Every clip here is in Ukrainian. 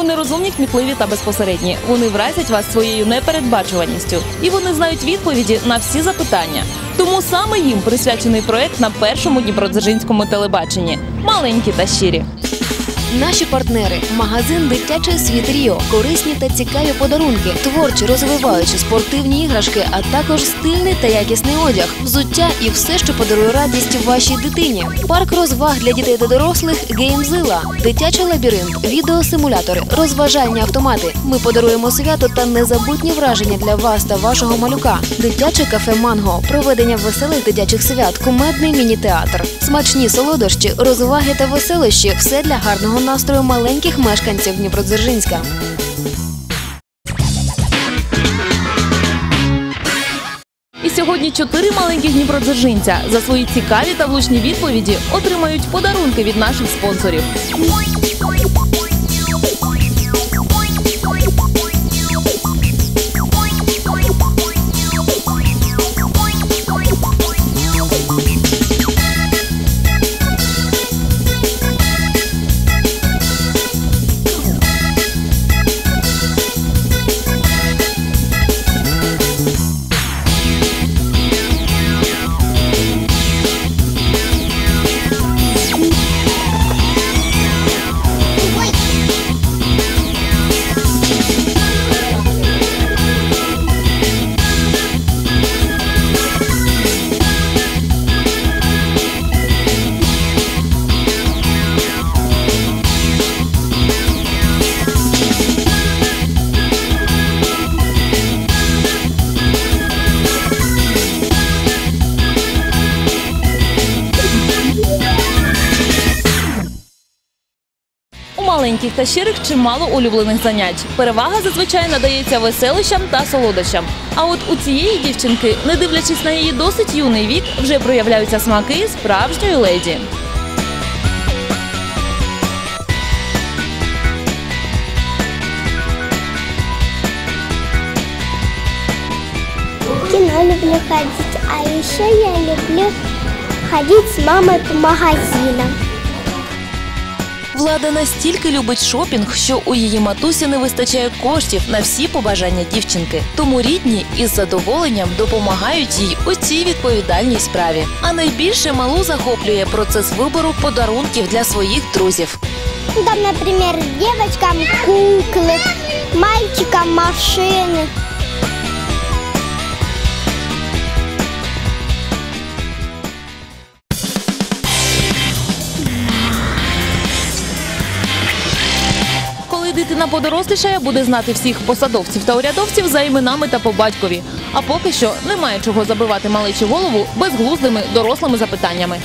Вони розумні, кмітливі та безпосередні. Вони вразять вас своєю непередбачуваністю, і вони знають відповіді на всі запитання. Тому саме їм присвячений проект на першому дніпродзержинському телебаченні. Маленькі та щирі. Наші партнери магазин Дитячий світ Ріо, корисні та цікаві подарунки, творчі розвиваючі спортивні іграшки, а також стильний та якісний одяг, взуття і все, що подарує радість вашій дитині. Парк розваг для дітей та дорослих Геймзила, дитячий лабіринт, відеосимулятори, розважальні автомати. Ми подаруємо свято та незабутні враження для вас та вашого малюка. Дитяче кафе Манго, проведення веселих дитячих свят, кумедний міні-театр, смачні солодощі, розваги та веселощі все для гарного настрою маленьких мешканців Дніпродзержинська. І сьогодні чотири маленьких дніпродзержинця за свої цікаві та влучні відповіді отримають подарунки від наших спонсорів. Маленьких та щирих чимало улюблених занять. Перевага зазвичай надається веселищам та солодощам. А от у цієї дівчинки, не дивлячись на її досить юний вік, вже проявляються смаки справжньої леді. В кино люблю ходить, а еще я люблю ходить с мамой по магазинам. Влада настільки любить шопінг, що у її матусі не вистачає коштів на всі побажання дівчинки. Тому рідні із задоволенням допомагають їй у цій відповідальній справі. А найбільше малу захоплює процес вибору подарунків для своїх друзів. Там, например, девочкам куклы, мальчикам машины. Коли дитина подорослішає, буде знати всіх посадовців та урядовців за іменами та по батькові. А поки що немає чого забивати малечі голову безглуздими дорослими запитаннями.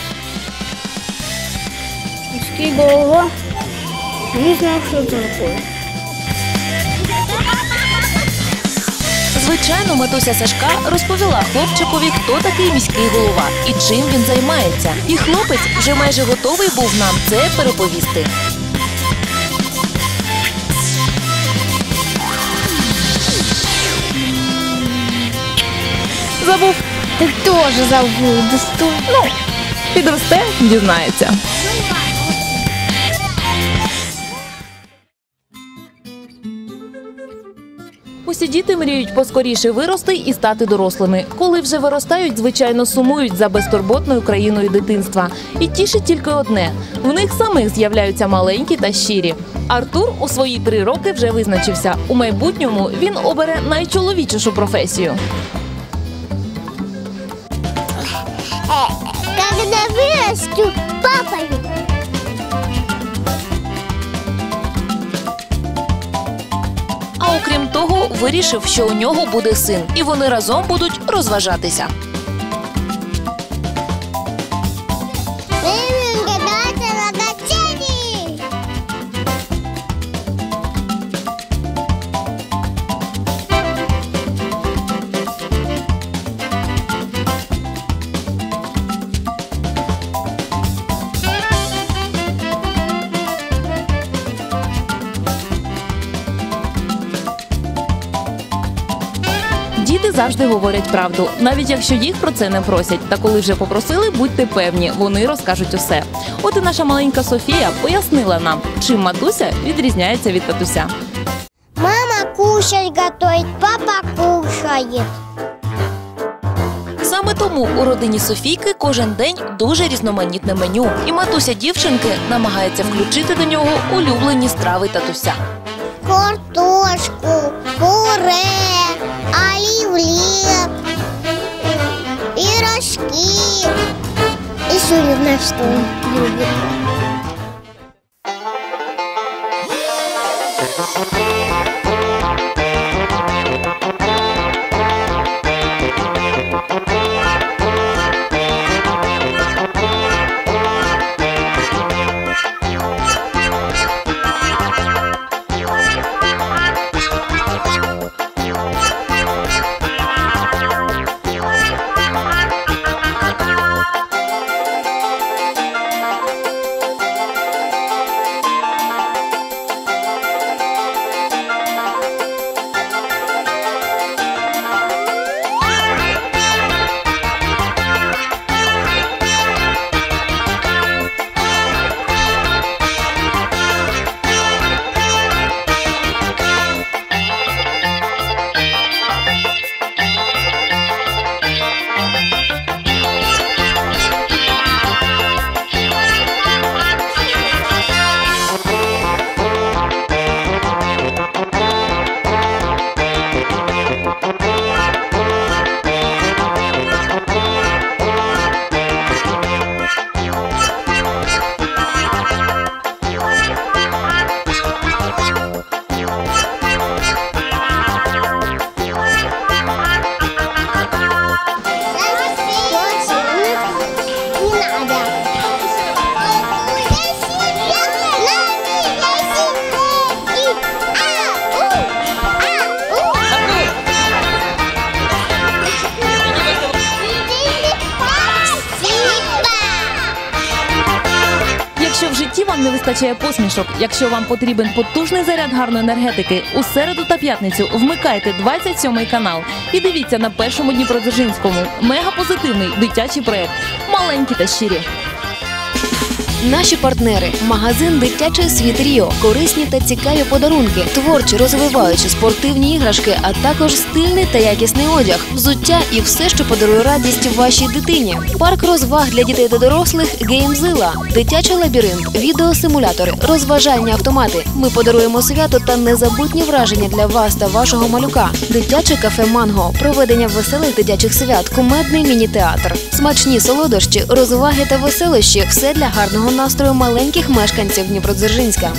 Мужский голова. Не знаю, что это такое. Звичайно, матуся Сашка розповіла хлопчикові, хто такий міський голова і чим він займається. І хлопець вже майже готовий був нам це переповісти. Забув, Ты тоже забыл. Да ну, підросте, дізнається. Усі діти мріють поскоріше вирости і стати дорослими. Коли вже виростають, звичайно, сумують за безтурботною країною дитинства. І тішить тільки одне: в них самих з'являються маленькі та щирі. Артур у свої три роки вже визначився. У майбутньому він обере найчоловічішу професію. Вырасту папой. А окрім того, вирішив, що у нього буде син, і вони разом будуть розважатися. Діти завжди говорять правду, навіть якщо їх про це не просять. Та коли вже попросили, будьте певні, вони розкажуть усе. От і наша маленька Софія пояснила нам, чим матуся відрізняється від татуся. Мама кушать готує, папа кушає. Саме тому у родині Софійки кожен день дуже різноманітне меню, і матуся дівчинки намагається включити до нього улюблені страви татуся. Картошку, пуре, оливье, пирожки. Еще не знаю, что он любит. Житті вам не вистачає посмішок, якщо вам потрібен потужний заряд гарної енергетики, у середу та п'ятницю вмикайте 27 канал. І дивіться на першому Дніпродзержинському. Мегапозитивний дитячий проект. Маленькі та щирі. Наші партнери магазин Дитячий світ Ріо, корисні та цікаві подарунки, творчі розвиваючі спортивні іграшки, а також стильний та якісний одяг, взуття і все, що подарує радість вашій дитині. Парк розваг для дітей та дорослих Геймзила, дитячий лабіринт, відеосимулятори, розважальні автомати. Ми подаруємо свято та незабутні враження для вас та вашого малюка. Дитяче кафе Манго, проведення веселих дитячих свят, кумедний міні-театр, смачні солодощі, розваги та веселощі все для гарного настрою маленьких мешканців Дніпродзержинська.